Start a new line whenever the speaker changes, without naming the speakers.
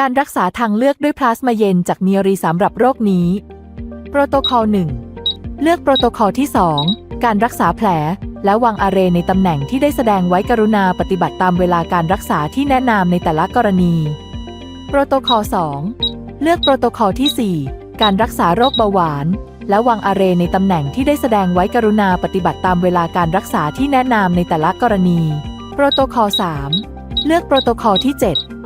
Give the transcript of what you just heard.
การรักษาทางเลือกด้วยพลาสมาเย็นจากเนียรีสำหรับโรคนี้ โปรโตคอล 1 เลือกโปรโตคอลที่ 2 การรักษาแผล และวางอาเรในตำแหน่งที่ได้แสดงไว้กรุณาปฏิบัติตามเวลาการรักษาที่แนะนำในแต่ละกรณี โปรโตคอล 2 เลือกโปรโตคอลที่ 4 การรักษาโรคเบาหวาน และวางอาเรในตำแหน่งที่ได้แสดงไว้กรุณาปฏิบัติตามเวลาการรักษาที่แนะนำในแต่ละกรณี โปรโตคอล 3 เลือกโปรโตคอลที่ 7